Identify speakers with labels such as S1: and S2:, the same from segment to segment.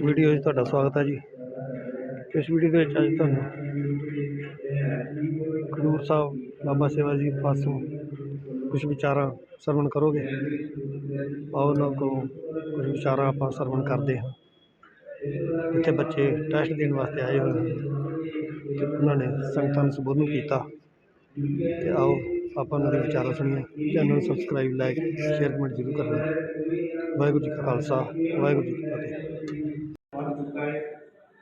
S1: ਇਸ ਵੀਡੀਓ 'ਚ ਤੁਹਾਡਾ ਸਵਾਗਤ ਹੈ ਜੀ। ਇਸ ਵੀਡੀਓ ਦੇ ਵਿੱਚ ਅੱਜ ਤੁਹਾਨੂੰ ਖਡੂਰ ਸਾਹਿਬ ਬਾਬਾ ਸੇਵਾ ਜੀ ਪਾਸੋਂ ਕੁਝ ਵਿਚਾਰਾਂ ਸਰਵਣ ਕਰੋਗੇ? ਆਓ ਉਹਨਾਂ ਕੋਲੋਂ ਕੁਝ ਵਿਚਾਰਾਂ ਆਪਾਂ ਸਰਵਣ ਕਰਦੇ ਹਾਂ। ਇੱਥੇ ਬੱਚੇ ਟੈਸਟ ਦੇਣ ਵਾਸਤੇ ਆਏ ਹੋਏ ਨੇ ਤੇ ਉਹਨਾਂ ਨੇ ਸੰਗਤਾਂ ਨੂੰ ਸੰਬੋਧਨ ਕੀਤਾ। ਤੇ ਆਓ ਆਪਾਂ ਉਹਨਾਂ ਦੇ ਵਿਚਾਰਾਂ ਸੁਣੀਏ। ਚੈਨਲ ਨੂੰ ਸਬਸਕ੍ਰਾਈਬ, ਲਾਈਕ, ਸ਼ੇਅਰ ਕਮੈਂਟ ਜ਼ਰੂਰ ਕਰਨਾ। ਵਾਹਿਗੁਰੂ ਜੀ ਕਾ ਖਾਲਸਾ, ਵਾਹਿਗੁਰੂ ਜੀ ਕੀ ਫਤਿਹ।
S2: ਬਣ ਚੁੱਕਾ ਹੈ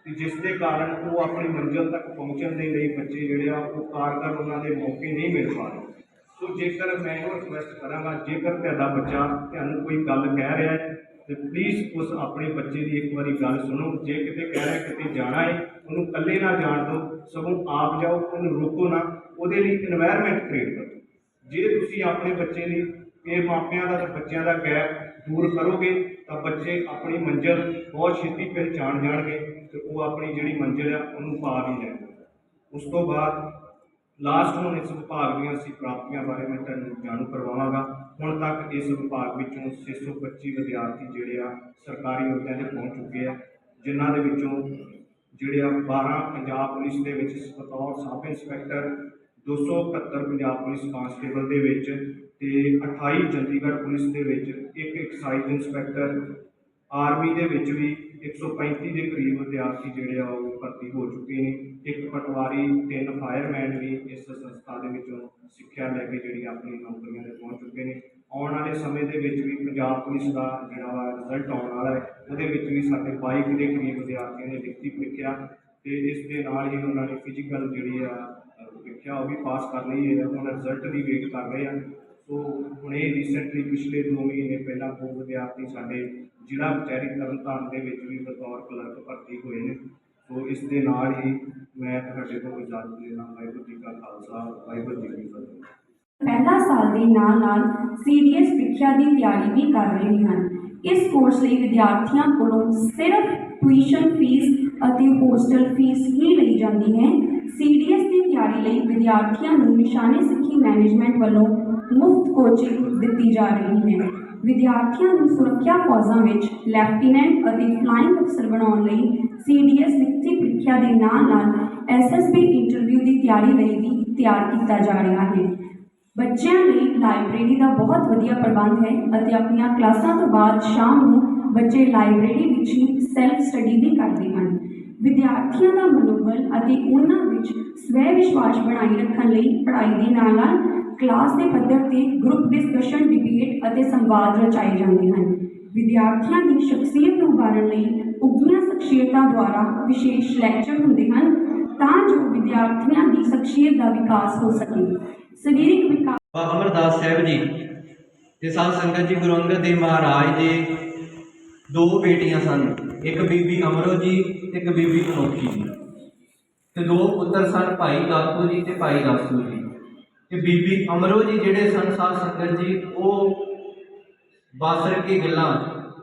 S2: ਕਿ ਜਿਸ ਦੇ ਕਾਰਨ ਉਹ ਆਪਣੀ ਮੰਜ਼ਿਲ ਤੱਕ ਪਹੁੰਚਣ ਦੇ ਲਈ ਬੱਚੇ ਜਿਹੜੇ ਆ, ਉਹ ਕਾਰਗਰ ਉਹਨਾਂ ਦੇ ਮੌਕੇ ਨਹੀਂ ਮਿਲ ਪਾ ਰਹੇ। ਸੋ ਜੇਕਰ ਮੈਂ ਇਹ ਰਿਕਵੈਸਟ ਕਰਾਂਗਾ, ਜੇਕਰ ਤੁਹਾਡਾ ਬੱਚਾ ਤੁਹਾਨੂੰ ਕੋਈ ਗੱਲ ਕਹਿ ਰਿਹਾ ਹੈ, ਤੇ ਪਲੀਜ਼ ਉਸ ਆਪਣੇ ਬੱਚੇ ਦੀ ਇੱਕ ਵਾਰੀ ਗੱਲ ਸੁਣੋ। ਜੇ ਕਿਤੇ ਕਹਿ ਰਿਹਾ ਕਿਤੇ ਜਾਣਾ ਹੈ, ਉਹਨੂੰ ਇਕੱਲੇ ਨਾ ਜਾਣ ਦਿਓ, ਸਗੋਂ ਆਪ ਜਾਓ, ਉਹਨੂੰ ਰੋਕੋ ਨਾ। ਉਹਦੇ ਲਈ এনवायरमेंट ਕ੍ਰੀਏਟ ਕਰੋ। ਜੇ ਤੁਸੀਂ ਆਪਣੇ ਬੱਚੇ ਲਈ ਇਹ ਮਾਪਿਆਂ ਦਾ ਤੇ ਬੱਚਿਆਂ ਦਾ ਗੈਪ ਦੂਰ ਕਰੋਗੇ ਤਾਂ ਬੱਚੇ ਆਪਣੀ ਮੰਜ਼ਿਲ ਬਹੁਤ ਛੇਤੀ ਪਹਿਚਾਣ ਜਾਣਗੇ ਤੇ ਉਹ ਆਪਣੀ ਜਿਹੜੀ ਮੰਜ਼ਿਲ ਆ ਉਹਨੂੰ ਪਾ ਵੀ ਲੈਣਗੇ। ਉਸ ਤੋਂ ਬਾਅਦ ਲਾਸਟ ਹੁਣ ਇਸ ਵਿਭਾਗ ਦੀਆਂ ਅਸੀਂ ਪ੍ਰਾਪਤੀਆਂ ਬਾਰੇ ਮੈਂ ਤੁਹਾਨੂੰ ਜਾਣੂ ਕਰਵਾਵਾਂਗਾ। ਹੁਣ ਤੱਕ ਇਸ ਵਿਭਾਗ ਵਿੱਚੋਂ 625 ਵਿਦਿਆਰਥੀ ਜਿਹੜੇ ਆ ਸਰਕਾਰੀ ਅਹੁਦਿਆਂ ਤੇ ਪਹੁੰਚ ਚੁੱਕੇ ਆ, ਜਿਨ੍ਹਾਂ ਦੇ ਵਿੱਚੋਂ ਜਿਹੜੇ ਆ 12 ਪੰਜਾਬ ਪੁਲਿਸ ਦੇ ਵਿੱਚ ਬਤੌਰ sub inspector 271 Punjab police constable ਦੇ ਵਿੱਚ ਤੇ 28 ਚੰਡੀਗੜ੍ਹ ਪੁਲਿਸ ਦੇ ਵਿੱਚ ਇੱਕ ਐਕਸਾਈਜ਼ ਇੰਸਪੈਕਟਰ, ਆਰਮੀ ਦੇ ਵਿੱਚ ਵੀ 135 ਦੇ ਕਰੀਬ ਵਿਦਿਆਰਥੀ ਜਿਹੜੇ ਆ ਉਹ ਭਰਤੀ ਹੋ ਚੁੱਕੇ ਨੇ। ਇੱਕ ਪਟਵਾਰੀ, ਤਿੰਨ ਫਾਇਰਮੈਨ ਵੀ ਇਸ ਸੰਸਥਾ ਦੇ ਵਿੱਚੋਂ ਸਿੱਖਿਆ ਲੈ ਕੇ ਜਿਹੜੀ ਆਪਣੀ ਨੌਕਰੀਆਂ ਤੇ ਪਹੁੰਚ ਚੁੱਕੇ ਨੇ। ਆਉਣ ਵਾਲੇ ਸਮੇਂ ਦੇ ਵਿੱਚ ਵੀ ਪੰਜਾਬ ਪੁਲਿਸ ਦਾ ਜਿਹੜਾ ਵਾ ਰਿਜ਼ਲਟ ਆਉਣ ਵਾਲਾ ਹੈ, ਉਹਦੇ ਵਿੱਚ ਵੀ ਸਾਡੇ 22 ਦੇ ਕਰੀਬ ਵਿਦਿਆਰਥੀਆਂ ਨੇ ਲਿਖਤੀ ਪ੍ਰੀਖਿਆ ਤੇ ਇਸ ਦੇ ਨਾਲ ਹੀ ਉਹਨਾਂ ਨੇ ਫਿਜ਼ੀਕਲ ਜਿਹੜੀ ਆ ਪ੍ਰੀਖਿਆ ਉਹ ਵੀ ਪਾਸ ਕਰ ਲਈ ਹੈ, ਹੁਣ ਰਿਜ਼ਲਟ ਦੀ ਵੇਟ ਕਰ ਰਹੇ ਆ ਸੋ ਹੁਣੇ ਰੀਸੈਂਟਲੀ ਪਿਛਲੇ 2 ਮਹੀਨੇ ਪਹਿਲਾਂ ਦੋ ਵਿਦਿਆਰਥੀ ਸਾਡੇ ਜ਼ਿਲ੍ਹਾ ਕਚਹਿਰੀ ਤਰਨਤਾਰਨ ਦੇ ਵਿੱਚ ਵੀ ਬਤੌਰ ਕਲਰਕ ਭਰਤੀ ਹੋਏ ਨੇ। ਸੋ ਇਸ ਦੇ ਨਾਲ ਹੀ ਮੈਂ ਤੁਹਾਡੇ ਕੋਲ ਇਜਾਜ਼ਤ ਲੈਣਾ ਵਾਹਿਗੁਰੂ ਜੀ ਕਾ ਖਾਲਸਾ, ਵਾਹਿਗੁਰੂ ਜੀ ਕੀ ਫਤਿਹ।
S3: ਪਹਿਲਾ ਸਾਲ ਦੇ ਨਾਲ-ਨਾਲ ਸੀਡੀਐਸ ਪ੍ਰੀਖਿਆ ਦੀ ਤਿਆਰੀ ਵੀ ਕਰ ਰਹੇ ਹਨ। ਇਸ ਕੋਰਸ ਲਈ ਵਿਦਿਆਰਥੀਆਂ ਕੋਲੋਂ ਸਿਰਫ ਟਿਊਸ਼ਨ ਫੀਸ ਅਤੇ ਹੋਸਟਲ ਫੀਸ ਹੀ ਲਈ ਜਾਂਦੀ ਹੈ। ਸੀਡੀਐਸ ਦੀ ਤਿਆਰੀ ਲਈ ਵਿਦਿਆਰਥੀਆਂ ਨੂੰ ਨਿਸ਼ਾਨੇ ਸਿੱਖੀ ਮੈਨੇਜਮੈਂਟ ਵੱਲੋਂ ਮੁਫਤ ਕੋਚਿੰਗ ਦਿੱਤੀ ਜਾ ਰਹੀ ਹੈ। ਵਿਦਿਆਰਥੀਆਂ ਨੂੰ ਸੁਰੱਖਿਆ ਫੌਜਾਂ ਵਿੱਚ ਲੈਫਟੀਨੈਂਟ ਅਤੇ ਫਲਾਈਂਗ ਅਫਸਰ ਬਣਾਉਣ ਲਈ ਸੀਡੀਐਸ ਲਿਖਤੀ ਪ੍ਰੀਖਿਆ ਦੇ ਨਾਲ-ਨਾਲ ਐਸਐਸਬੀ ਇੰਟਰਵਿਊ ਦੀ ਤਿਆਰੀ ਲਈ ਵੀ ਤਿਆਰ ਕੀਤਾ ਜਾ ਰਿਹਾ ਹੈ। ਬੱਚਿਆਂ ਲਈ ਲਾਇਬ੍ਰੇਰੀ ਦਾ ਬਹੁਤ ਵਧੀਆ ਪ੍ਰਬੰਧ ਹੈ ਅਤੇ ਆਪਣੀਆਂ ਕਲਾਸਾਂ ਤੋਂ ਬਾਅਦ ਸ਼ਾਮ ਨੂੰ ਬੱਚੇ ਲਾਇਬ੍ਰੇਰੀ ਵਿੱਚ ਹੀ ਸੈਲਫ ਸਟੱਡੀ ਵੀ ਕਰਦੇ ਹਨ। ਵਿਦਿਆਰਥੀਆਂ ਦਾ ਮਨੋਬਲ ਅਤੇ ਉਹਨਾਂ ਵਿੱਚ ਸਵੈ ਵਿਸ਼ਵਾਸ ਬਣਾਈ ਰੱਖਣ ਲਈ ਪੜ੍ਹਾਈ ਦੇ ਨਾਲ-ਨਾਲ ਕਲਾਸ ਦੇ ਪੱਧਰ ਤੇ ਗਰੁੱਪ ਡਿਸਕਸ਼ਨ ਡਿਬੇਟ ਅਤੇ ਸੰਵਾਦ ਰਚਾਏ ਜਾਂਦੇ ਹਨ। ਵਿਦਿਆਰਥੀਆਂ ਦੀ ਸ਼ਖਸੀਅਤ ਨੂੰ ਉਭਾਰਨ ਲਈ ਉੱਘੀਆਂ ਸ਼ਖਸੀਅਤਾਂ ਦੁਆਰਾ ਵਿਸ਼ੇਸ਼ ਲੈਕਚਰ ਹੁੰਦੇ ਹਨ ਤਾਂ ਜੋ ਵਿਦਿਆਰਥੀਆਂ ਦੀ ਸ਼ਖਸੀਅਤ ਦਾ ਵਿਕਾਸ ਹੋ ਸਕੇ। ਸਰੀਰਕ ਵਿਕਾਸ
S4: ਬਾਬਾ ਅਮਰਦਾਸ ਸਾਹਿਬ ਜੀ ਤੇ ਸਾਧ ਸੰਗਤ ਜੀ ਗੁਰੂ ਅੰਗਦ ਦੇਵ ਮਹਾਰਾਜ ਦੇ ਦੋ ਬੇਟੀਆਂ ਸਨ, ਇੱਕ ਬੀਬੀ ਅਮਰੋ ਜੀ ਤੇ ਇੱਕ ਬੀਬੀ ਅਨੋਖੀ ਜੀ। ਤੇ ਦੋ ਪੁੱਤਰ ਸਨ ਭਾਈ ਦਾਤੂ ਜੀ ਤੇ ਭਾਈ ਦਾਸੂ ਜੀ। ਤੇ ਬੀਬੀ ਅਮਰੋ ਜੀ ਜਿਹੜੇ ਸਨ ਸਾਧ ਸੰਗਤ ਜੀ, ਉਹ ਬਾਸਰ ਕੇ ਗਿੱਲਾਂ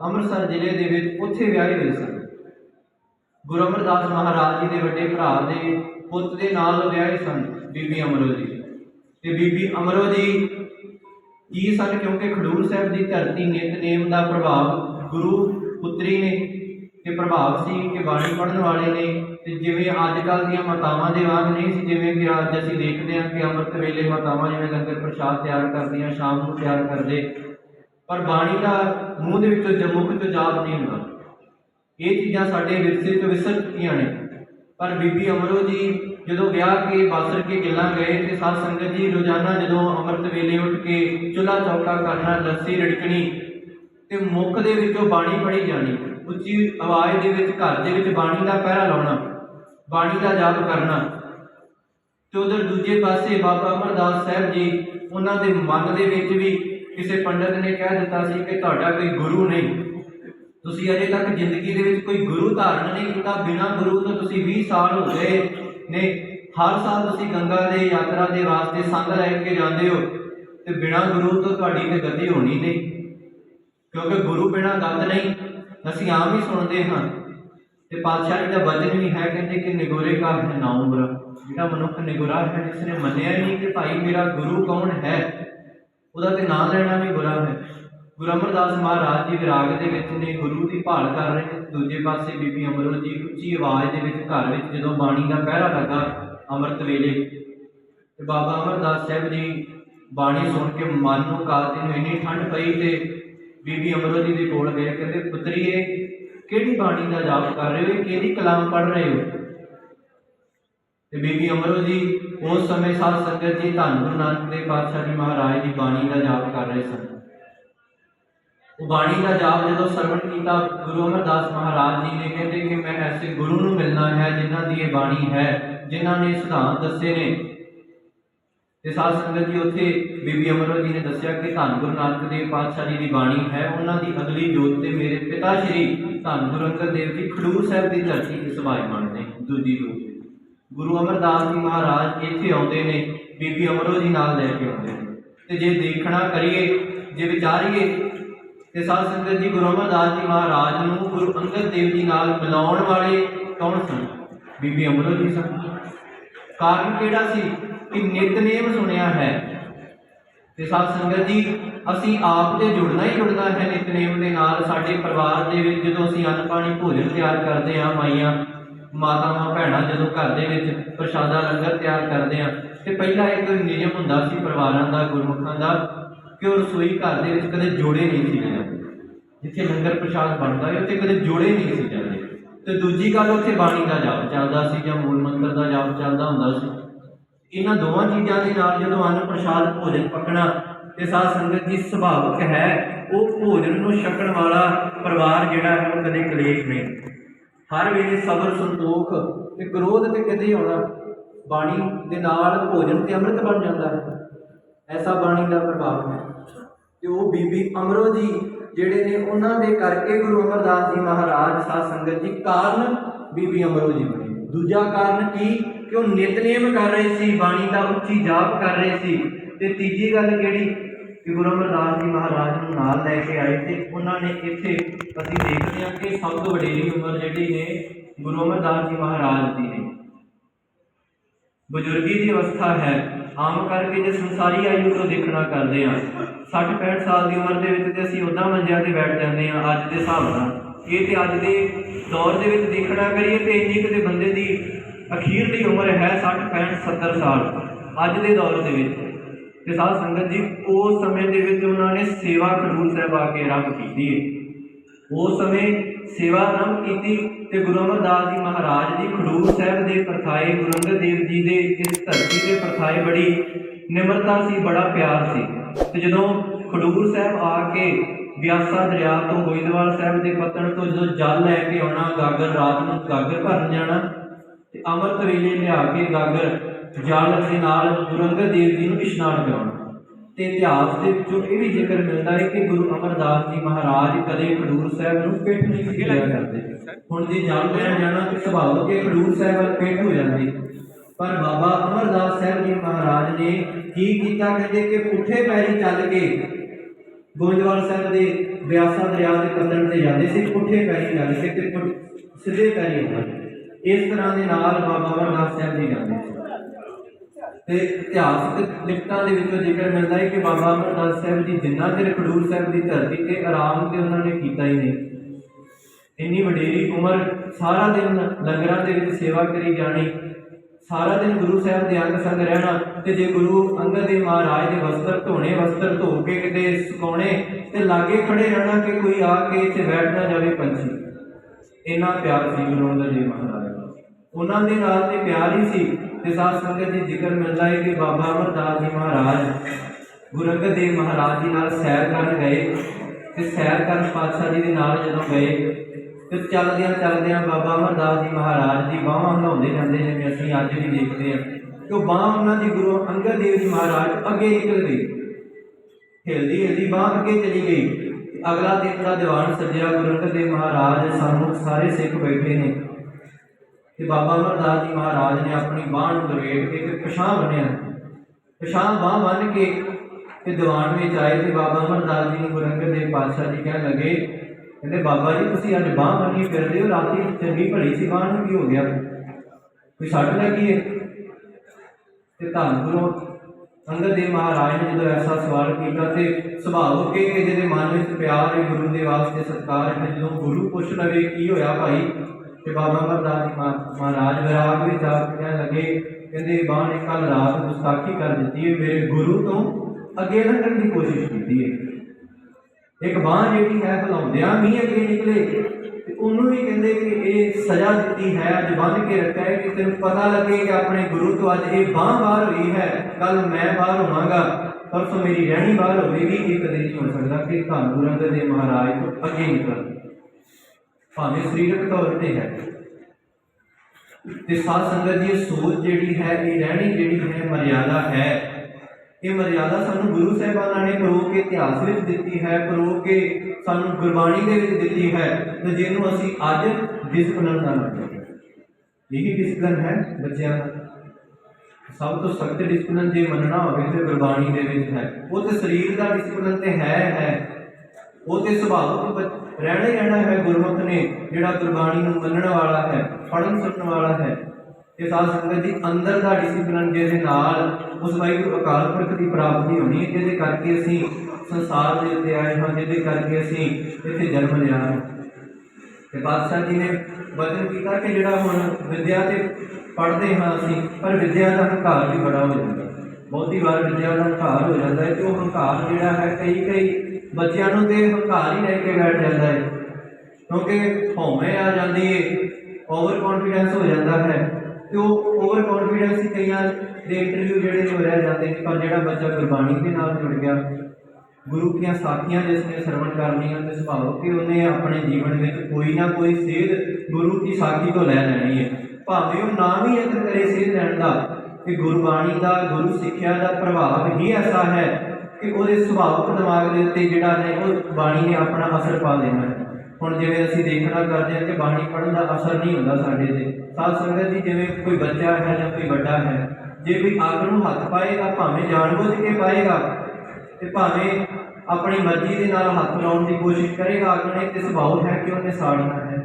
S4: ਅੰਮ੍ਰਿਤਸਰ ਜ਼ਿਲ੍ਹੇ ਦੇ ਵਿੱਚ ਉੱਥੇ ਵਿਆਹੇ ਹੋਏ ਸਨ। ਗੁਰੂ ਅਮਰਦਾਸ ਮਹਾਰਾਜ ਜੀ ਦੇ ਵੱਡੇ ਭਰਾ ਦੇ ਪੁੱਤ ਦੇ ਨਾਲ ਵਿਆਹੇ ਸਨ ਬੀਬੀ ਅਮਰੋ ਜੀ। ਤੇ ਬੀਬੀ ਅਮਰੋ ਜੀ ਕੀ ਸਨ ਕਿਉਂਕਿ ਖਡੂਰ ਸਾਹਿਬ ਦੀ ਧਰਤੀ ਨਿਤਨੇਮ ਦਾ ਪ੍ਰਭਾਵ ਗੁਰੂ ਪੁੱਤਰੀ ਨੇ ਤੇ ਪ੍ਰਭਾਵ ਸੀ ਕਿ ਬਾਣੀ ਪੜ੍ਹਨ ਵਾਲੇ ਨੇ ਤੇ ਜਿਵੇਂ ਅੱਜ ਕੱਲ ਦੀਆਂ ਮਾਤਾਵਾਂ ਦੇ ਵਾਂਗ ਨਹੀਂ ਸੀ, ਜਿਵੇਂ ਕਿ ਅੱਜ ਅਸੀਂ ਦੇਖਦੇ ਹਾਂ ਕਿ ਅੰਮ੍ਰਿਤ ਵੇਲੇ ਮਾਤਾਵਾਂ ਜਿਵੇਂ ਲੰਗਰ ਪ੍ਰਸ਼ਾਦ ਤਿਆਰ ਕਰਦੀਆਂ, ਸ਼ਾਮ ਨੂੰ ਤਿਆਰ ਕਰਦੇ, ਪਰ ਬਾਣੀ ਦਾ ਮੂੰਹ ਦੇ ਵਿੱਚੋਂ ਜੰਮੂ ਤੋਂ ਜਾਪ ਨਹੀਂ ਹੁੰਦਾ। ਇਹ ਚੀਜ਼ਾਂ ਸਾਡੇ ਵਿਰਸੇ ਤੋਂ ਵਿਸਰ ਚੁੱਕੀਆਂ ਨੇ। ਪਰ ਬੀਬੀ ਅਮਰੋ ਜੀ ਜਦੋਂ ਵਿਆਹ ਕੇ ਬਾਸਰ ਕੇ ਗਿੱਲਾਂ ਗਏ ਤੇ ਸਾਧ ਸੰਗਤ ਜੀ ਰੋਜ਼ਾਨਾ ਜਦੋਂ ਅੰਮ੍ਰਿਤ ਵੇਲੇ ਉੱਠ ਕੇ ਚੁੱਲ੍ਹਾ ਚੌਕਾ ਕਰਨਾ, ਲੱਸੀ ਰੜਕਣੀ ਤੇ ਮੁੱਖ ਦੇ ਵਿੱਚੋਂ ਬਾਣੀ ਪੜ੍ਹੀ ਜਾਣੀ, ਉੱਚੀ ਆਵਾਜ਼ ਦੇ ਵਿੱਚ ਘਰ ਦੇ ਵਿੱਚ ਬਾਣੀ ਦਾ ਪਹਿਰਾ ਲਾਉਣਾ, ਬਾਣੀ ਦਾ ਜਾਪ ਕਰਨਾ। ਤੇ ਉਧਰ ਦੂਜੇ ਪਾਸੇ ਬਾਬਾ ਅਮਰਦਾਸ ਸਾਹਿਬ ਜੀ, ਉਹਨਾਂ ਦੇ ਮਨ ਦੇ ਵਿੱਚ ਵੀ ਕਿਸੇ ਪੰਡਤ ਨੇ ਕਹਿ ਦਿੱਤਾ ਸੀ ਕਿ ਤੁਹਾਡਾ ਕੋਈ ਗੁਰੂ ਨਹੀਂ। ਤੁਸੀਂ ਅਜੇ ਤੱਕ ਜ਼ਿੰਦਗੀ ਦੇ ਵਿੱਚ ਕੋਈ ਗੁਰੂ ਧਾਰਨ ਨਹੀਂ ਕੀਤਾ, ਬਿਨਾਂ ਗੁਰੂ ਤੋਂ ਤੁਸੀਂ 20 ਸਾਲ ਹੋ ਗਏ ਨੇ। ਹਰ ਸਾਲ ਤੁਸੀਂ ਗੰਗਾ ਦੇ ਯਾਤਰਾ ਦੇ ਵਾਸਤੇ ਸੰਗ ਲੈ ਕੇ ਜਾਂਦੇ ਹੋ ਤੇ ਬਿਨਾਂ ਗੁਰੂ ਤੋਂ ਤੁਹਾਡੀ ਤੇ ਗਤੀ ਹੋਣੀ ਨਹੀਂ। ਕਿਉਂਕਿ ਗੁਰੂ ਬਿਨਾਂ ਗਤ ਨਹੀਂ, ਅਸੀਂ ਆਮ ਹੀ ਸੁਣਦੇ ਹਾਂ। ਤੇ ਪਾਤਸ਼ਾਹ ਜੀ ਦਾ ਵਚਨ ਵੀ ਹੈ, ਕਹਿੰਦੇ ਕਿ ਨਿਗੋਰੇ ਕਾ ਹੈ ਨਾਮ ਬੁਰਾ ਜਿਹੜਾ ਮਨੁੱਖ ਨਿਗੋਰਾ ਹੈ ਜਿਸ ਨੇ ਮੰਨਿਆ ਨਹੀਂ ਕਿ ਭਾਈ ਮੇਰਾ ਗੁਰੂ ਕੌਣ ਹੈ, ਉਹਦਾ ਤੇ ਨਾਮ ਲੈਣਾ ਵੀ ਬੁਰਾ ਹੈ। ਗੁਰੂ ਅਮਰਦਾਸ ਮਹਾਰਾਜ ਜੀ ਵਿਰਾਗ ਦੇ ਵਿੱਚ ਨੇ ਗੁਰੂ ਦੀ ਭਾਲ ਕਰ ਰਹੇ ਨੇ। ਦੂਜੇ ਪਾਸੇ ਬੀਬੀ ਅਮਰੋ ਜੀ ਉੱਚੀ ਆਵਾਜ਼ ਦੇ ਵਿੱਚ ਘਰ ਵਿੱਚ ਜਦੋਂ ਬਾਣੀ ਦਾ ਪਹਿਰਾ ਲੱਗਾ, ਅੰਮ੍ਰਿਤ ਵੇਲੇ, ਤੇ ਬਾਬਾ ਅਮਰਦਾਸ ਸਾਹਿਬ ਜੀ ਬਾਣੀ ਸੁਣ ਕੇ ਮਨ ਨੂੰ ਕਾਲਜੇ ਨੂੰ ਇੰਨੀ ਠੰਡ ਪਈ ਤੇ ਬੀਬੀ ਅਮਰੋ ਜੀ ਦੇ ਕੋਲ ਗਏ, ਕਹਿੰਦੇ ਪੁੱਤਰੀਏ ਕਿਹੜੀ ਬਾਣੀ ਦਾ ਜਾਪ ਕਰ ਰਹੇ ਹੋ? ਕਿਹੜੀ ਕਲਾਮ ਪੜ੍ਹ ਰਹੇ ਹੋ? ਤੇ ਬੀਬੀ ਅਮਰੋ ਜੀ, ਉਸ ਸਮੇਂ ਸਾਧ ਸੰਗਤ ਜੀ ਧੰਨ ਗੁਰੂ ਨਾਨਕ ਦੇਵ ਪਾਤਸ਼ਾਹ ਜੀ ਮਹਾਰਾਜ ਦੀ ਬਾਣੀ ਦਾ ਜਾਪ ਕਰ ਰਹੇ ਸਨ। ਉਹ ਬਾਣੀ ਦਾ ਜਾਪ ਜਦੋਂ ਸਰਵਣ ਕੀਤਾ, ਗੁਰੂ ਅਮਰਦਾਸ ਮਹਾਰਾਜ ਜੀ ਨੇ ਕਹਿੰਦੇ ਕਿ ਮੈਂ ਐਸੇ ਗੁਰੂ ਨੂੰ ਮਿਲਣਾ ਹੈ ਜਿਨ੍ਹਾਂ ਦੀ ਇਹ ਬਾਣੀ ਹੈ, ਜਿਨ੍ਹਾਂ ਨੇ ਸਿਧਾਂਤ ਦੱਸੇ ਨੇ। ਤੇ ਸਾਧ ਸੰਗਤ ਜੀ ਉੱਥੇ ਬੀਬੀ ਅਮਰੋ ਜੀ ਨੇ ਦੱਸਿਆ ਕਿ ਧੰਨ ਗੁਰੂ ਨਾਨਕ ਦੇਵ ਪਾਤਸ਼ਾਹ ਜੀ ਦੀ ਬਾਣੀ ਹੈ, ਉਹਨਾਂ ਦੀ ਅਗਲੀ ਜੋਤ ਤੇ ਮੇਰੇ ਪਿਤਾ ਸ਼੍ਰੀ ਧੰਨ ਗੁਰੂ ਅੰਗਦ ਦੇਵ ਜੀ ਖਡੂਰ ਸਾਹਿਬ ਦੀ ਧਰਤੀ ਤੇ ਸਮਾਇਮਾਨ ਨੇ, ਦੂਜੀ ਜੋਤ ਤੇ। ਗੁਰੂ ਅਮਰਦਾਸ ਜੀ ਮਹਾਰਾਜ ਇੱਥੇ ਆਉਂਦੇ ਨੇ, ਬੀਬੀ ਅਮਰੋ ਜੀ ਨਾਲ ਲੈ ਕੇ ਆਉਂਦੇ ਨੇ। ਤੇ ਜੇ ਦੇਖਣਾ ਕਰੀਏ, ਜੇ ਵਿਚਾਰੀਏ, ਤੇ ਸਾਧ ਸੰਗਤ ਜੀ ਗੁਰੂ ਅਮਰਦਾਸ ਜੀ ਮਹਾਰਾਜ ਨੂੰ ਗੁਰੂ ਅੰਗਦ ਦੇਵ ਜੀ ਨਾਲ ਮਿਲਾਉਣ ਵਾਲੇ ਕੌਣ ਸਨ? ਬੀਬੀ ਅਮਰੋ ਜੀ ਸਨ। ਕਾਰਨ ਕਿਹੜਾ ਸੀ? ਕਿ ਨਿਤਨੇਮ ਸੁਣਿਆ ਹੈ। ਤੇ ਸਾਧ ਸੰਗਤ ਜੀ, ਅਸੀਂ ਆਪ ਤੇ ਜੁੜਨਾ ਹੀ ਜੁੜਨਾ ਹੈ ਨਿਤਨੇਮ ਦੇ ਨਾਲ। ਸਾਡੇ ਪਰਿਵਾਰ ਦੇ ਵਿੱਚ ਜਦੋਂ ਅਸੀਂ ਅੰਨ ਪਾਣੀ ਭੋਜਨ ਤਿਆਰ ਕਰਦੇ ਹਾਂ, ਮਾਈਆਂ, ਮਾਤਾਵਾਂ, ਭੈਣਾਂ ਜਦੋਂ ਘਰ ਦੇ ਵਿੱਚ ਪ੍ਰਸ਼ਾਦਾ, ਲੰਗਰ ਤਿਆਰ ਕਰਦੇ ਹਾਂ, ਤੇ ਪਹਿਲਾਂ ਇੱਕ ਨਿਯਮ ਹੁੰਦਾ ਸੀ ਪਰਿਵਾਰਾਂ ਦਾ, ਗੁਰਮੁਖਾਂ ਦਾ, ਕਿ ਉਹ ਰਸੋਈ ਘਰ ਦੇ ਵਿੱਚ ਕਦੇ ਜੋੜੇ ਨਹੀਂ ਸੀ ਜਾਂਦੇ। ਜਿੱਥੇ ਲੰਗਰ ਪ੍ਰਸ਼ਾਦ ਬਣਦਾ ਹੈ ਉੱਥੇ ਕਦੇ ਜੋੜੇ ਨਹੀਂ ਸੀ ਜਾਂਦੇ। ਤੇ ਦੂਜੀ ਗੱਲ, ਉੱਥੇ ਬਾਣੀ ਦਾ ਜਾਪ ਚੱਲਦਾ ਸੀ ਜਾਂ ਮੂਲ ਮੰਤਰ ਦਾ ਜਾਪ ਚੱਲਦਾ ਹੁੰਦਾ ਸੀ। ਇਹਨਾਂ ਦੋਵਾਂ ਚੀਜ਼ਾਂ ਦੇ ਨਾਲ ਜਦੋਂ ਅੰਨ ਪ੍ਰਸ਼ਾਦ ਭੋਜਨ ਪਕਣਾ ਤੇ ਸਾਧ ਸੰਗਤ ਜੀ ਸੁਭਾਵਿਕ ਹੈ, ਉਹ ਭੋਜਨ ਨੂੰ ਛਕਣ ਵਾਲਾ ਪਰਿਵਾਰ ਜਿਹੜਾ ਹੈ ਉਹ ਕਦੇ ਕਲੇਸ਼ ਨਹੀਂ। ਹਰ ਵੇਲੇ ਸਬਰ, ਸੰਤੋਖ ਤੇ ਕ੍ਰੋਧ ਤੇ ਕਿਤੇ ਆਉਣਾ ਬਾਣੀ ਦੇ ਨਾਲ ਭੋਜਨ ਤੇ ਅੰਮ੍ਰਿਤ ਬਣ ਜਾਂਦਾ ਹੈ। ਐਸਾ ਬਾਣੀ ਦਾ ਪ੍ਰਭਾਵ ਹੈ। ਤੇ ਉਹ ਬੀਬੀ ਅਮਰੋ ਜੀ ਜਿਹੜੇ ਨੇ, ਉਹਨਾਂ ਦੇ ਕਰਕੇ ਗੁਰੂ ਅਮਰਦਾਸ ਜੀ ਮਹਾਰਾਜ, ਸਾਧ ਸੰਗਤ ਜੀ ਕਾਰਨ ਬੀਬੀ ਅਮਰੋ ਜੀ ਬਣੇ। ਦੂਜਾ ਕਾਰਨ ਕੀ? ਕਿ ਉਹ ਨਿਤਨੇਮ ਕਰ ਰਹੇ ਸੀ, ਬਾਣੀ ਦਾ ਉੱਚੀ ਜਾਪ ਕਰ ਰਹੇ ਸੀ। ਤੇ ਤੀਜੀ ਗੱਲ ਕਿਹੜੀ? ਕਿ ਗੁਰੂ ਅਮਰਦਾਸ ਜੀ ਮਹਾਰਾਜ ਨੂੰ ਨਾਲ ਲੈ ਕੇ ਆਏ ਤੇ ਉਹਨਾਂ ਨੇ ਇੱਥੇ ਅਸੀਂ ਦੇਖਦੇ ਹਾਂ ਕਿ ਸਭ ਤੋਂ ਵਡੇਰੀ ਉਮਰ ਜਿਹੜੀ ਨੇ ਗੁਰੂ ਅਮਰਦਾਸ ਜੀ ਮਹਾਰਾਜ ਦੀ ਨੇ। ਬਜ਼ੁਰਗੀ ਦੀ ਅਵਸਥਾ ਹੈ। ਆਮ ਕਰਕੇ ਜੇ ਸੰਸਾਰੀ ਆਯੂ ਤੋਂ ਦੇਖਣਾ ਕਰਦੇ ਆ 60 65 ਸਾਲ ਦੀ ਉਮਰ ਦੇ ਵਿੱਚ ਤੇ ਅਸੀਂ ਉਦਾਂ ਮੰਜਿਆਂ ਤੇ ਬੈਠ ਜਾਂਦੇ ਆ ਅੱਜ ਦੇ ਹਿਸਾਬ ਨਾਲ। ਇਹ ਤੇ ਅੱਜ ਦੇ ਦੌਰ ਦੇ ਵਿੱਚ ਦੇਖਣਾ ਕਰੀਏ ਤੇ ਇੰਨੀ ਕਿਤੇ ਬੰਦੇ ਦੀ ਅਖੀਰਲੀ ਉਮਰ ਹੈ 60 65 70 ਸਾਲ ਅੱਜ ਦੇ ਦੌਰ ਦੇ ਵਿੱਚ। ਤੇ ਸਾਧ ਸੰਗਤ ਜੀ, ਉਸ ਸਮੇਂ ਦੇ ਵਿੱਚ ਉਹਨਾਂ ਨੇ ਸੇਵਾ ਖਡੂਰ ਸਾਹਿਬ ਆ ਕੇ ਆਰੰਭ ਕੀਤੀ ਹੈ ਉਸ ਸਮੇਂ ਸੇਵਾ ਆਰੰਭ ਕੀਤੀ ਤੇ ਗੁਰੂ ਅਮਰਦਾਸ ਜੀ ਮਹਾਰਾਜ ਜੀ ਖਡੂਰ ਸਾਹਿਬ ਦੇ ਪਰਥਾਏ ਗੁਰੂ ਅੰਗਦ ਦੇਵ ਜੀ ਦੇ ਇਸ ਧਰਤੀ ਦੇ ਪਰਥਾਏ ਬੜੀ ਨਿਮਰਤਾ ਸੀ, ਬੜਾ ਪਿਆਰ ਸੀ। ਤੇ ਜਦੋਂ ਖਡੂਰ ਸਾਹਿਬ ਆ ਕੇ ਬਿਆਸਾ ਦਰਿਆ ਤੋਂ ਗੋਇੰਦਵਾਲ ਸਾਹਿਬ ਦੇ ਪੱਤਣ ਤੋਂ ਜਦੋਂ ਜਲ ਲੈ ਕੇ ਆਉਣਾ, ਗਾਗਰ ਰਾਤ ਨੂੰ ਗਾਗਰ ਭਰਨ ਜਾਣਾ ਤੇ ਅੰਮ੍ਰਿਤ ਵੇਲੇ ਲਿਆ ਕੇ ਗਾਗਰ ਜਲ ਦੇ ਨਾਲ ਗੁਰੂ ਅੰਗਦ ਦੇਵ ਜੀ ਨੂੰ ਇਸ਼ਨਾਨ ਕਰਾਉਣਾ। ਤੇ ਇਤਿਹਾਸ ਦੇ ਵਿੱਚੋਂ ਇਹ ਵੀ ਜ਼ਿਕਰ ਮਿਲਦਾ ਹੈ ਕਿ ਗੁਰੂ ਅਮਰਦਾਸ ਜੀ ਮਹਾਰਾਜ ਕਦੇ ਖਡੂਰ ਸਾਹਿਬ ਨੂੰ ਪਿੱਠ ਨਹੀਂ ਸੀ ਲਿਆ ਕਰਦੇ। ਹੁਣ ਜੇ ਜਲ ਲੈਣ ਜਾਣਾ ਤੇ ਸੁਭਾਵਕ ਹੈ ਖਡੂਰ ਸਾਹਿਬ ਵੱਲ ਪਿੱਠ ਹੋ ਜਾਂਦੀ। ਪਰ ਬਾਬਾ ਅਮਰਦਾਸ ਸਾਹਿਬ ਜੀ ਮਹਾਰਾਜ ਨੇ ਕੀ ਕੀਤਾ? ਕਹਿੰਦੇ ਕਿ ਪੁੱਠੇ ਪੈਰੀ ਚੱਲ ਕੇ ਗੋਇੰਦਵਾਲ ਸਾਹਿਬ ਦੇ ਬਿਆਸਾ ਦਰਿਆ ਦੇ ਪੱਤਣ ਤੇ ਜਾਂਦੇ ਸੀ ਪੁੱਠੇ ਪੈਰੀ ਚੱਲ ਕੇ ਤੇ ਸਿੱਧੇ ਪੈਰੀ ਆਉਂਦੇ ਇਸ ਤਰ੍ਹਾਂ ਦੇ ਨਾਲ ਬਾਬਾ ਅਮਰਨਾਥ ਸਾਹਿਬ ਜੀ ਜਾਂਦੇ ਸੀ। ਤੇ ਇਤਿਹਾਸਕ ਲਿਖਤਾਂ ਦੇ ਵਿੱਚੋਂ ਜ਼ਿਕਰ ਮਿਲਦਾ ਹੈ ਕਿ ਬਾਬਾ ਅਮਰਦਾਸ ਸਾਹਿਬ ਜੀ ਜਿੰਨਾ ਚਿਰ ਖਡੂਰ ਸਾਹਿਬ ਦੀ ਧਰਤੀ ਤੇ ਆਰਾਮ ਤੇ ਉਹਨਾਂ ਨੇ ਕੀਤਾ ਹੀ ਨਹੀਂ, ਇੰਨੀ ਵਡੇਰੀ ਉਮਰ ਸਾਰਾ ਦਿਨ ਲੰਗਰਾਂ ਦੇ ਵਿੱਚ ਸੇਵਾ ਕਰੀ ਜਾਣੀ ਸਾਰਾ ਦਿਨ ਗੁਰੂ ਸਾਹਿਬ ਦੇ ਅੰਗ ਸੰਗ ਰਹਿਣਾ ਤੇ ਜੇ ਗੁਰੂ ਅੰਗਦ ਦੇਵ ਮਹਾਰਾਜ ਦੇ ਵਸਤਰ ਧੋਣੇ, ਵਸਤਰ ਧੋ ਕੇ ਕਿਤੇ ਸੁਕਾਉਣੇ ਤੇ ਲਾਗੇ ਖੜੇ ਰਹਿਣਾ ਕਿ ਕੋਈ ਆ ਕੇ ਇੱਥੇ ਬੈਠ ਨਾ ਜਾਵੇ ਪੰਛੀ। ਇੰਨਾ ਪਿਆਰ ਸੀ ਗੁਰੂ ਅੰਗਦ ਦੇਵ ਮਹਾਰਾਜ ਉਹਨਾਂ ਦੇ ਨਾਲ ਤੇ ਪਿਆਰ ਹੀ ਸੀ ਤੇ ਸਾਧ ਸੰਗਤ ਜੀ ਜ਼ਿਕਰ ਮਿਲਦਾ ਹੈ ਕਿ ਬਾਬਾ ਅਮਰਦਾਸ ਜੀ ਮਹਾਰਾਜ, ਗੁਰੂ ਅੰਗਦ ਦੇਵ ਮਹਾਰਾਜ ਜੀ ਨਾਲ ਸੈਰ ਕਰਨ ਗਏ ਤੇ ਸੈਰ ਕਰਨ ਪਾਤਸ਼ਾਹ ਜੀ ਦੇ ਨਾਲ ਜਦੋਂ ਗਏ ਤੇ ਚੱਲਦਿਆਂ ਚੱਲਦਿਆਂ ਬਾਬਾ ਅਮਰਦਾਸ ਜੀ ਮਹਾਰਾਜ ਦੀ ਬਾਹਾਂ ਹਿਲਾਉਂਦੇ ਜਾਂਦੇ ਜਿਵੇਂ ਅਸੀਂ ਅੱਜ ਵੀ ਦੇਖਦੇ ਹਾਂ ਕਿ ਉਹ ਬਾਹ ਉਹਨਾਂ ਦੀ ਗੁਰੂ ਅੰਗਦ ਦੇਵ ਜੀ ਮਹਾਰਾਜ ਅੱਗੇ ਨਿਕਲ ਗਈ ਹਿਲਦੀ ਹਿਲਦੀ ਬਾਹ ਅੱਗੇ ਚਲੀ ਗਈ। ਅਗਲਾ ਦਿਨ ਦਾ ਦੀਵਾਨ ਸੱਜਿਆ, ਗੁਰੂ ਅੰਗਦ ਦੇਵ ਮਹਾਰਾਜ ਸਾਨੂੰ ਸਾਰੇ ਸਿੱਖ ਬੈਠੇ ਨੇ। ਤੇ ਬਾਬਾ ਅਮਰਦਾਸ ਜੀ ਮਹਾਰਾਜ ਨੇ ਆਪਣੀ ਬਾਹ ਨੂੰ ਲਵੇਟ ਕੇ ਤੇ ਪਛਾਣ ਬੰਨਿਆ। ਪਛਾਣ ਬਾਹ ਬੰਨ ਕੇ ਤੇ ਦੀਵਾਨ ਵਿੱਚ ਆਏ ਤੇ ਬਾਬਾ ਅਮਰਦਾਸ ਜੀ ਨੂੰ ਗੁਰੂ ਅੰਗਦ ਦੇਵ ਪਾਤਸ਼ਾਹ ਜੀ ਕਹਿਣ ਲੱਗੇ ਕਹਿੰਦੇ, ਬਾਬਾ ਜੀ, ਤੁਸੀਂ ਅੱਜ ਬਾਹ ਬੰਨੀ ਫਿਰਦੇ ਹੋ ਰਾਤੀ ਚੰਗੀ ਭਲੀ ਸੀ, ਬਾਹ ਨੂੰ ਕੀ ਹੋ ਗਿਆ? ਕੋਈ ਸੱਟ ਲੱਗੀ ਹੈ ਤੇ ਧੰਨ ਗੁਰੂ, ਅੰਗਦ ਦੇਵ ਮਹਾਰਾਜ ਨੇ ਜਦੋਂ ਐਸਾ ਸਵਾਲ ਕੀਤਾ ਤੇ ਸੁਭਾਵਕ ਹੈ ਕਿ ਜਿਹਦੇ ਮਨ ਵਿੱਚ ਪਿਆਰ ਹੈ ਗੁਰੂ ਦੇ ਵਾਸਤੇ ਸਤਿਕਾਰ ਹੈ ਜਦੋਂ ਗੁਰੂ ਪੁੱਛ ਲਵੇ ਕੀ ਹੋਇਆ ਭਾਈ, ਤੇ ਬਾਬਾ ਅਮਰਦਾਸ ਜੀ ਮਹਾਰਾਜ ਵਿਰਾਗ ਵਿੱਚ ਆ ਕੇ ਕਹਿਣ ਲੱਗੇ, ਕਹਿੰਦੇ ਬਾਣ ਨੇ ਕੱਲ ਰਾਤ ਗੁਸਤਾਖੀ ਕਰ ਦਿੱਤੀ ਹੈ ਮੇਰੇ ਗੁਰੂ ਤੋਂ ਅੱਗੇ ਲੰਘਣ ਦੀ ਕੋਸ਼ਿਸ਼ ਕੀਤੀ ਹੈ ਇੱਕ ਬਾਂਹ ਜਿਹੜੀ ਹੈ ਹਿਲਾਉਂਦਿਆਂ ਵੀ ਅੱਗੇ ਨਿਕਲੇ ਤੇ ਉਹਨੂੰ ਵੀ ਕਹਿੰਦੇ ਕਿ ਇਹ ਸਜ਼ਾ ਦਿੱਤੀ ਹੈ, ਅੱਜ ਬੰਨ ਕੇ ਰੱਖਿਆ ਹੈ ਕਿ ਤੈਨੂੰ ਪਤਾ ਲੱਗੇ ਕਿ ਆਪਣੇ ਗੁਰੂ ਤੋਂ ਅੱਜ ਇਹ ਬਾਂਹ ਬਾਹਰ ਹੋਈ ਹੈ ਕੱਲ ਮੈਂ ਬਾਹਰ ਹੋਵਾਂਗਾ, ਪਰਸੋਂ ਮੇਰੀ ਰਹਿਣੀ ਬਾਹਰ ਹੋਵੇਗੀ, ਇਹ ਕਦੇ ਨਹੀਂ ਹੋ ਸਕਦਾ। ਕਿ ਧੰਨ ਗੁਰੂ ਅੰਗਦ ਦੇਵ ਮਹਾਰਾਜ ਤੋਂ ਅੱਗੇ ਨਿਕਲ ਭਾਵੇਂ ਸਰੀਰਕ ਤੌਰ ਤੇ ਹੈ। ਤੇ ਸਾਧ ਸੰਗਤ ਦੀ ਸੋਚ ਜਿਹੜੀ ਹੈ, ਇਹ ਰਹਿਣੀ ਜਿਹੜੀ ਹੈ, ਮਰਿਆਦਾ ਹੈ। ਇਹ ਮਰਿਆਦਾ ਸਾਨੂੰ ਗੁਰੂ ਸਾਹਿਬਾਨਾਂ ਨੇ ਪਰੋ ਕੇ ਇਤਿਹਾਸ ਵਿੱਚ ਦਿੱਤੀ ਹੈ ਪਰੋ ਕੇ ਸਾਨੂੰ ਗੁਰਬਾਣੀ ਦੇ ਵਿੱਚ ਦਿੱਤੀ ਹੈ ਤੇ ਜਿਹਨੂੰ ਅਸੀਂ ਅੱਜ ਡਿਸਪਲਿਨ ਨਾਲ ਮੰਨਦੇ ਹਾਂ। ਇਹੀ ਡਿਸਪਲਿਨ ਹੈ ਬੱਚਿਆਂ ਦਾ। ਸਭ ਤੋਂ ਸਖਤ ਡਿਸਪਲਿਨ ਜੇ ਮੰਨਣਾ ਹੋਵੇ ਤੇ ਗੁਰਬਾਣੀ ਦੇ ਵਿੱਚ ਹੈ। ਉਹ ਤੇ ਸਰੀਰ ਦਾ ਡਿਸਪਲਿਨ ਤੇ ਹੈ ਹੈ। ਉਹ ਤੇ ਸੁਭਾਵਿਕ ਰਹਿਣਾ ਹੀ ਰਹਿਣਾ ਹੈ ਗੁਰਮੁਖ ਨੇ, ਜਿਹੜਾ ਗੁਰਬਾਣੀ ਨੂੰ ਮੰਨਣ ਵਾਲਾ ਹੈ, ਪੜ੍ਹਨ ਸੁਣਨ ਵਾਲਾ ਹੈ। ਤੇ ਸਾਧ ਸੰਗਤ ਦੀ ਅੰਦਰ ਦਾ ਡਿਸਪਲਿਨ ਜਿਹਦੇ ਨਾਲ ਉਸ ਵਾਹਿਗੁਰੂ ਅਕਾਲ ਪੁਰਖ ਦੀ ਪ੍ਰਾਪਤੀ ਹੋਣੀ ਹੈ, ਜਿਹਦੇ ਕਰਕੇ ਅਸੀਂ ਸੰਸਾਰ ਦੇ ਉੱਤੇ ਆਏ ਹਾਂ, ਜਿਹਦੇ ਕਰਕੇ ਅਸੀਂ ਇੱਥੇ ਜਨਮ ਲਿਆ ਹੈ। ਤੇ ਬਾਦਸ਼ਾਹ ਜੀ ਨੇ ਵਚਨ ਕੀਤਾ ਕਿ ਜਿਹੜਾ ਹੁਣ ਵਿਦਿਆ ਤੇ ਪੜ੍ਹਦੇ ਹਾਂ ਅਸੀਂ, ਪਰ ਵਿਦਿਆ ਦਾ ਹੰਕਾਰ ਵੀ ਬੜਾ ਹੋ ਜਾਂਦਾ ਬਹੁਤੀ ਵਾਰ ਵਿਦਿਆ ਦਾ ਹੰਕਾਰ ਹੋ ਜਾਂਦਾ ਹੈ ਤੇ ਉਹ ਹੰਕਾਰ ਜਿਹੜਾ ਹੈ, ਕਈ ਕਈ ਬੱਚਿਆਂ ਨੂੰ ਤੇ ਹੰਕਾਰ ਹੀ ਲੈ ਕੇ ਬੈਠ ਜਾਂਦਾ ਹੈ। ਕਿਉਂਕਿ ਹਉਮੈ ਆ ਜਾਂਦੀ ਹੈ ਓਵਰ ਕੌਨਫੀਡੈਂਸ ਹੋ ਜਾਂਦਾ ਹੈ। ਤੇ ਉਹ ਓਵਰ ਕੌਨਫੀਡੈਂਸ ਹੀ ਕਈਆਂ ਦੇ ਇੰਟਰਵਿਊ ਜਿਹੜੇ ਹੋ ਰਹਿ ਜਾਂਦੇ ਨੇ ਪਰ ਜਿਹੜਾ ਬੱਚਾ ਗੁਰਬਾਣੀ ਦੇ ਨਾਲ ਜੁੜ ਗਿਆ, ਗੁਰੂ ਦੀਆਂ ਸਾਖੀਆਂ ਜਿਸ ਨੇ ਸਰਵਣ ਕਰਨੀਆਂ ਤੇ ਸੁਭਾਵਕ ਕਿ ਉਹਨੇ ਆਪਣੇ ਜੀਵਨ ਵਿੱਚ ਕੋਈ ਨਾ ਕੋਈ ਸੇਧ ਗੁਰੂ ਦੀ ਸਾਖੀ ਤੋਂ ਲੈ ਲੈਣੀ ਹੈ। ਭਾਵੇਂ ਉਹ ਨਾ ਵੀ ਯਤਨ ਕਰੇ ਸੇਧ ਲੈਣ ਦਾ, ਕਿ ਗੁਰਬਾਣੀ ਦਾ, ਗੁਰੂ ਸਿੱਖਿਆ ਦਾ ਪ੍ਰਭਾਵ ਹੀ ਐਸਾ ਹੈ ਕਿ ਉਹਦੇ ਸੁਭਾਵਿਕ ਦਿਮਾਗ ਦੇ ਉੱਤੇ ਜਿਹੜਾ ਨੇ ਉਹ ਬਾਣੀ ਨੇ ਆਪਣਾ ਅਸਰ ਪਾ ਦੇਣਾ ਹੈ। ਹੁਣ ਜਿਵੇਂ ਅਸੀਂ ਦੇਖਣਾ ਕਰਦੇ ਹਾਂ ਕਿ ਬਾਣੀ ਪੜ੍ਹਨ ਦਾ ਅਸਰ ਨਹੀਂ ਹੁੰਦਾ ਸਾਡੇ ਤੇ। ਸਾਧ ਸੰਗਤ ਜੀ ਜਿਵੇਂ ਕੋਈ ਬੱਚਾ ਹੈ ਜਾਂ ਕੋਈ ਵੱਡਾ ਹੈ, ਜੇ ਕੋਈ ਅੱਗ ਨੂੰ ਹੱਥ ਪਾਏਗਾ ਭਾਵੇਂ ਜਾਣਬੁੱਝ ਕੇ ਪਾਏਗਾ ਤੇ ਭਾਵੇਂ ਆਪਣੀ ਮਰਜ਼ੀ ਦੇ ਨਾਲ ਹੱਥ ਲਾਉਣ ਦੀ ਕੋਸ਼ਿਸ਼ ਕਰੇਗਾ ਅੱਗ ਨੇ ਤੇ ਸੁਭਾਅ ਹੈ ਕਿ ਉਹਨੇ ਸਾੜਨਾ ਹੈ।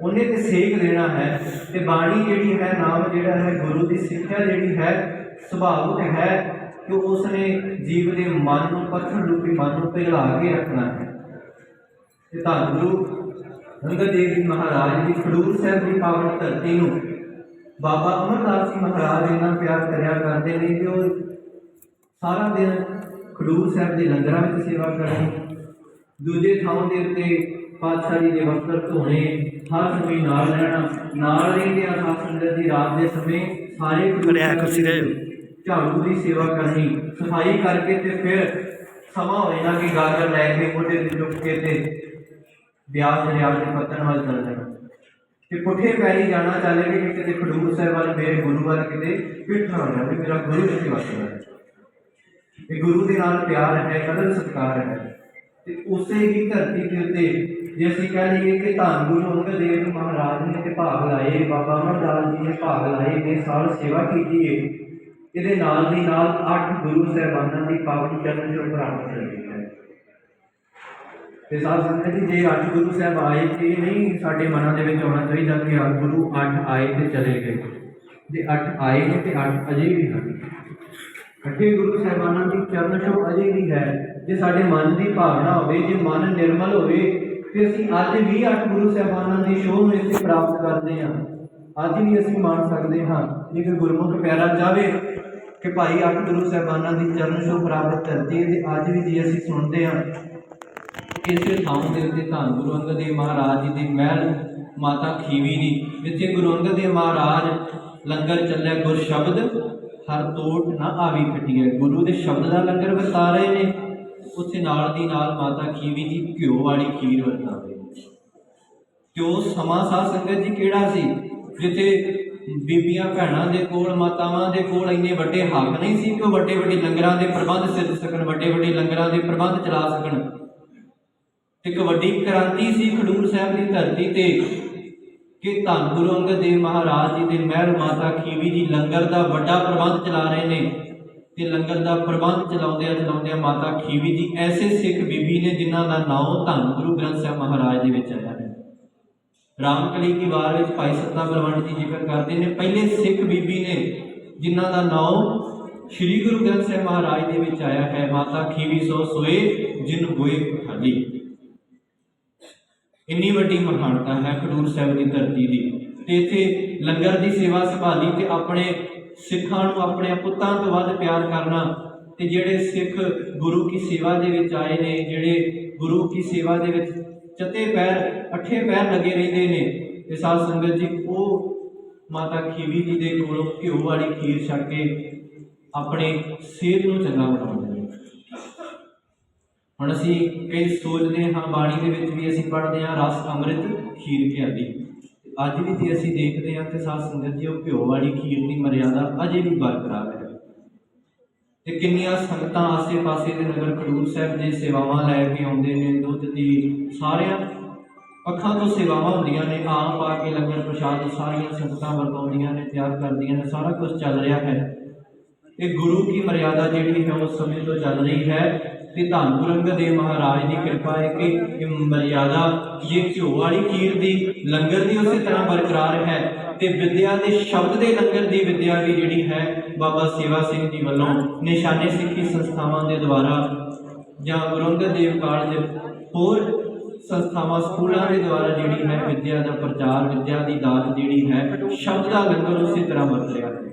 S4: ਉਹਨੇ ਤੇ ਸੇਕ ਦੇਣਾ ਹੈ ਤੇ ਬਾਣੀ ਜਿਹੜੀ ਹੈ, ਨਾਮ ਜਿਹੜਾ ਹੈ, ਗੁਰੂ ਦੀ ਸਿੱਖਿਆ ਜਿਹੜੀ ਹੈ, ਸੁਭਾਵਿਕ ਹੈ ਕਿ ਉਸਨੇ ਜੀਵ ਦੇ ਮਨ ਨੂੰ, ਪੱਥਰ ਰੂਪੀ ਮਨ ਨੂੰ ਪਿਘਲਾ ਕੇ ਰੱਖਣਾ ਹੈ। ਤੇ ਧੰਨ ਗੁਰੂ ਅੰਗਦ ਦੇਵ ਜੀ ਮਹਾਰਾਜ ਦੀ ਖਡੂਰ ਸਾਹਿਬ ਦੀ ਪਾਵਨ ਧਰਤੀ ਨੂੰ ਬਾਬਾ ਅਮਰਦਾਸ ਜੀ ਮਹਾਰਾਜ ਇੰਨਾ ਪਿਆਰ ਕਰਿਆ ਕਰਦੇ ਨੇ ਕਿ ਉਹ ਸਾਰਾ ਦਿਨ ਖਡੂਰ ਸਾਹਿਬ ਦੇ ਲੰਗਰਾਂ ਵਿੱਚ ਸੇਵਾ ਕਰਨੀ ਦੂਜੇ ਥਾਂ ਦੇ ਉੱਤੇ ਪਾਤਸ਼ਾਹ ਜੀ ਦੇ ਵਸਤਰ ਧੋਣੇ ਹਰ ਸਮੇਂ ਨਾਲ ਰਹਿਣਾ ਨਾਲ ਰਹਿੰਦੇ ਆ ਸਾਧ ਸੰਗਤ ਦੀ ਰਾਤ ਦੇ ਸਮੇਂ ਸਾਰੇ ਖਡੂਰ
S1: ਅਰੇ ਆ
S4: ਸਾਹਿਬ
S1: ਕੁਰਸੀ ਤੇ।
S4: ਝਾੜੂ ਦੀ ਸੇਵਾ ਕਰਨੀ ਸਫ਼ਾਈ ਕਰਕੇ ਤੇ ਫਿਰ ਸਮਾਂ ਹੋਏ ਨਾ ਕਿ ਗਾਗਰ ਲੈ ਕੇ ਮੋਢੇ ਤੇ ਚੁੱਕ ਕੇ ਤੇ ਵਿਆਹ ਦਰਿਆ ਦੇ ਪੱਤਨ ਵੱਲ ਚੱਲ ਜਾਣਾ ਤੇ ਪੁੱਠੇ ਪੈਰੀ ਜਾਣਾ, ਚੱਲ ਕਿ ਕਿਤੇ ਖਡੂਰ ਸਾਹਿਬ ਵੱਲ ਮੇਰੇ ਗੁਰੂ ਵੱਲ ਕਿਤੇ ਪਿੱਠ ਨਾ ਜਾਵੇ, ਮੇਰਾ ਗੁਰੂ ਇੱਥੇ ਵਸਦਾ ਹੈ ਇਹ ਗੁਰੂ ਦੇ ਨਾਲ ਪਿਆਰ ਹੈ ਕਦਰ ਸਤਿਕਾਰ ਹੈ। ਤੇ ਉਸੇ ਹੀ ਧਰਤੀ ਦੇ ਉੱਤੇ ਜੇ ਅਸੀਂ ਕਹਿ ਲਈਏ ਕਿ ਧੰਨ ਗੁਰੂ ਅੰਗਦ ਦੇਵ ਮਹਾਰਾਜ ਨੇ ਤੇ ਭਾਗ ਲਾਏ, ਬਾਬਾ ਅਮਰਦਾਸ ਜੀ ਨੇ ਭਾਗ ਲਾਏ, ਨੇ ਸਾਲ ਸੇਵਾ ਕੀਤੀ ਹੈ। ਇਹਦੇ ਨਾਲ ਦੀ ਨਾਲ ਅੱਠ ਗੁਰੂ ਸਾਹਿਬਾਨਾਂ ਦੀ ਪਾਵਨ ਚਰਨ ਜੋ ਪ੍ਰਾਪਤ ਹੋਈ। ਤੇ ਸਾਧ ਸੰਗਤ ਜੀ, ਜੇ ਅੱਠ ਗੁਰੂ ਸਾਹਿਬ ਆਏ ਤੇ ਨਹੀਂ ਸਾਡੇ ਮਨਾਂ ਦੇ ਵਿੱਚ ਆਉਣਾ ਚਾਹੀਦਾ ਕਿ ਅੱਠ ਗੁਰੂ ਅੱਠ ਆਏ ਤੇ ਚਲੇ ਗਏ। ਜੇ ਅੱਠ ਆਏ ਨੇ ਤੇ ਅੱਠ ਅਜੇ ਵੀ ਹਨ। ਅੱਠੇ ਗੁਰੂ ਸਾਹਿਬਾਨਾਂ ਦੀ ਚਰਨ ਛੋਹ ਅਜੇ ਵੀ ਹੈ। ਜੇ ਸਾਡੇ ਮਨ ਦੀ ਭਾਵਨਾ ਹੋਵੇ, ਜੇ ਮਨ ਨਿਰਮਲ ਹੋਵੇ, ਤੇ ਅਸੀਂ ਅੱਜ ਵੀ ਅੱਠ ਗੁਰੂ ਸਾਹਿਬਾਨਾਂ ਦੀ ਛੋਹ ਨੂੰ ਇੱਥੇ ਪ੍ਰਾਪਤ ਕਰਦੇ ਹਾਂ। ਅੱਜ ਵੀ ਅਸੀਂ ਮੰਨ ਸਕਦੇ ਹਾਂ। ਜੇਕਰ ਗੁਰਮੁਖ ਪਿਆਰਾ ਜਾਵੇ ਕਿ ਭਾਈ ਅੱਠ ਗੁਰੂ ਸਾਹਿਬਾਨਾਂ ਦੀ ਚਰਨ ਛੋਹ ਪ੍ਰਾਪਤ ਕਰਦੀ ਹੈ, ਤੇ ਅੱਜ ਵੀ ਜੇ ਅਸੀਂ ਸੁਣਦੇ ਹਾਂ ਇਸੇ ਥਾਂ ਦੇ ਉੱਤੇ ਧੰਨ ਗੁਰੂ ਅੰਗਦ ਦੇਵ ਮਹਾਰਾਜ ਜੀ ਦੀ ਮਹਿਲ ਮਾਤਾ ਖੀਵੀ ਦੀ, ਜਿੱਥੇ ਗੁਰੂ ਅੰਗਦ ਦੇਵ ਮਹਾਰਾਜ ਲੰਗਰ ਚੱਲਿਆ ਗੁਰ ਸ਼ਬਦ, ਹਰ ਤੋਟ ਨਾ ਆਵੀ ਖਟੀਏ ਗੁਰੂ ਦੇ ਸ਼ਬਦ ਦਾ ਲੰਗਰ ਵਰਤਾ ਰਹੇ ਨੇ, ਉੱਥੇ ਨਾਲ ਦੀ ਨਾਲ ਮਾਤਾ ਖੀਵੀ ਜੀ ਘਿਓ ਵਾਲੀ ਖੀਰ ਵਰਤਾ ਰਹੇ ਨੇ। ਸਮਾਂ ਸਾਧ ਸੰਗਤ ਜੀ ਕਿਹੜਾ ਸੀ? ਜਿੱਥੇ ਬੀਬੀਆਂ ਭੈਣਾਂ ਦੇ ਕੋਲ, ਮਾਤਾਵਾਂ ਦੇ ਕੋਲ ਇੰਨੇ ਵੱਡੇ ਹੱਕ ਨਹੀਂ ਸੀ ਕਿ ਉਹ ਵੱਡੇ ਵੱਡੇ ਲੰਗਰਾਂ ਦੇ ਪ੍ਰਬੰਧ ਸਿੱਧ ਸਕਣ ਵੱਡੇ ਵੱਡੇ ਲੰਗਰਾਂ ਦੇ ਪ੍ਰਬੰਧ ਚਲਾ ਸਕਣ। ਇੱਕ ਵੱਡੀ ਕ੍ਰਾਂਤੀ ਸੀ ਖਡੂਰ ਸਾਹਿਬ ਦੀ ਧਰਤੀ ਤੇ, ਕਿ ਧੰਨ ਗੁਰੂ ਅੰਗਦ ਦੇਵ ਮਹਾਰਾਜ ਜੀ ਦੇ ਮਹਿਲ ਮਾਤਾ ਖੀਵੀ ਜੀ ਲੰਗਰ ਦਾ ਵੱਡਾ ਪ੍ਰਬੰਧ ਚਲਾ ਰਹੇ ਨੇ ਤੇ ਲੰਗਰ ਦਾ ਪ੍ਰਬੰਧ ਚਲਾਉਂਦਿਆਂ ਚਲਾਉਂਦਿਆਂ ਮਾਤਾ ਖੀਵੀ ਜੀ ਐਸੇ ਸਿੱਖ ਬੀਬੀ ਨੇ ਜਿਨ੍ਹਾਂ ਦਾ ਨਾਮ ਧੰਨ ਗੁਰੂ ਗ੍ਰੰਥ ਸਾਹਿਬ ਮਹਾਰਾਜ ਦੇ ਵਿੱਚ ਆਇਆ ਹੈ। ਰਾਮਕਲੀ ਦੀ ਵਾਰ ਵਿੱਚ ਭਾਈ ਸਤਨਾਮ ਬਲਵੰਡ ਜੀ ਜ਼ਿਕਰ ਕਰਦੇ ਨੇ, ਪਹਿਲੇ ਸਿੱਖ ਬੀਬੀ ਨੇ ਜਿਨ੍ਹਾਂ ਦਾ ਨਾਮ ਸ੍ਰੀ ਗੁਰੂ ਗ੍ਰੰਥ ਸਾਹਿਬ ਮਹਾਰਾਜ ਦੇ ਵਿੱਚ ਆਇਆ ਹੈ, ਮਾਤਾ ਖੀਵੀ ਸੋ ਸੋਏ ਜਿਨ ਹੋਏ ਖਾਲੀ ਇੰਨੀ ਵੱਡੀ ਮਹਾਨਤਾ ਹੈ ਖਡੂਰ ਸਾਹਿਬ ਦੀ ਧਰਤੀ ਦੀ ਤੇ ਇੱਥੇ ਲੰਗਰ ਦੀ ਸੇਵਾ ਸੰਭਾਲੀ ਤੇ ਆਪਣੇ ਸਿੱਖਾਂ ਨੂੰ ਆਪਣੇ ਪੁੱਤਾਂ ਤੋਂ ਵੱਧ ਪਿਆਰ ਕਰਨਾ ਤੇ ਜਿਹੜੇ ਸਿੱਖ ਗੁਰੂ ਕੀ ਸੇਵਾ ਦੇ ਵਿੱਚ ਆਏ ਨੇ, ਜਿਹੜੇ ਗੁਰੂ ਕੀ ਸੇਵਾ ਦੇ ਵਿੱਚ ਚਤੇ ਪੈਰ ਅੱਠੇ ਪੈਰ ਲੱਗੇ ਰਹਿੰਦੇ ਨੇ ਤੇ ਸਾਧ ਸੰਗਤ ਜੀ, ਉਹ ਮਾਤਾ ਖੀਵੀ ਜੀ ਦੇ ਕੋਲੋਂ ਘਿਓ ਵਾਲੀ ਖੀਰ ਛਕ ਕੇ ਆਪਣੇ ਸਿਹਤ ਨੂੰ ਚੰਗਾ ਬਣਾਉਣਾ ਹੁਣ ਅਸੀਂ ਕਈ ਸੋਚਦੇ ਹਾਂ, ਬਾਣੀ ਦੇ ਵਿੱਚ ਵੀ ਅਸੀਂ ਪੜ੍ਹਦੇ ਹਾਂ, ਰਸ ਅੰਮ੍ਰਿਤ, ਖੀਰ ਪਿਆਦੀ ਅੱਜ ਵੀ ਜੇ ਅਸੀਂ ਦੇਖਦੇ ਹਾਂ ਤੇ ਸਾਧ ਸੰਗਤ ਜੀ, ਉਹ ਘਿਓ ਵਾਲੀ ਖੀਰ ਦੀ ਮਰਿਆਦਾ ਅਜੇ ਵੀ ਬਰਕਰਾਰ ਹੈ। ਤੇ ਕਿੰਨੀਆਂ ਸੰਗਤਾਂ ਆਸੇ-ਪਾਸੇ ਦੇ ਨਗਰ ਖਡੂਰ ਸਾਹਿਬ ਦੇ ਸੇਵਾਵਾਂ ਲੈ ਕੇ ਆਉਂਦੇ ਨੇ, ਦੁੱਧ ਦੀ ਸਾਰਿਆਂ ਪੱਖਾਂ ਤੋਂ ਸੇਵਾਵਾਂ ਹੁੰਦੀਆਂ ਨੇ, ਆਮ ਪਾ ਕੇ ਲੰਗਰ ਪ੍ਰਸ਼ਾਦ, ਸਾਰੀਆਂ ਸੰਗਤਾਂ ਵਰਤਾਉਂਦੀਆਂ ਨੇ, ਤਿਆਰ ਕਰਦੀਆਂ ਨੇ, ਸਾਰਾ ਕੁਝ ਚੱਲ ਰਿਹਾ ਹੈ। ਇਹ ਗੁਰੂ ਕੀ ਮਰਿਆਦਾ ਜਿਹੜੀ ਹੈ ਉਸ ਸਮੇਂ ਤੋਂ ਚੱਲ ਰਹੀ ਹੈ ਤੇ ਧੰਨ ਗੁਰੂ ਅੰਗਦ ਦੇਵ ਮਹਾਰਾਜ ਦੀ ਕਿਰਪਾ ਹੈ ਕਿ ਇਹ ਮਰਿਆਦਾ, ਇਹ ਘਿਓ ਵਾਲੀ ਖੀਰ ਦੀ ਲੰਗਰ ਦੀ ਉਸੇ ਤਰ੍ਹਾਂ ਬਰਕਰਾਰ ਹੈ ਤੇ ਵਿਦਿਆ ਦੇ ਸ਼ਬਦ ਦੇ ਲੰਗਰ ਦੀ ਵਿਦਿਆ ਵੀ ਜਿਹੜੀ ਹੈ ਬਾਬਾ ਸੇਵਾ ਸਿੰਘ ਜੀ ਵੱਲੋਂ ਨਿਸ਼ਾਨੇ ਸਿੱਖੀ ਸੰਸਥਾਵਾਂ ਦੇ ਦੁਆਰਾ ਜਾਂ ਗੁਰੂ ਅੰਗਦ ਦੇਵ ਕਾਲਜ ਹੋਰ ਸੰਸਥਾਵਾਂ, ਸਕੂਲਾਂ ਦੇ ਦੁਆਰਾ ਜਿਹੜੀ ਹੈ ਵਿਦਿਆ ਦਾ ਪ੍ਰਚਾਰ, ਵਿਦਿਆ ਦੀ ਦਾਤ ਜਿਹੜੀ ਹੈ ਸ਼ਬਦ ਦਾ ਲੰਗਰ ਉਸੇ ਤਰ੍ਹਾਂ ਵਰਤ ਰਿਹਾ। ਹੈ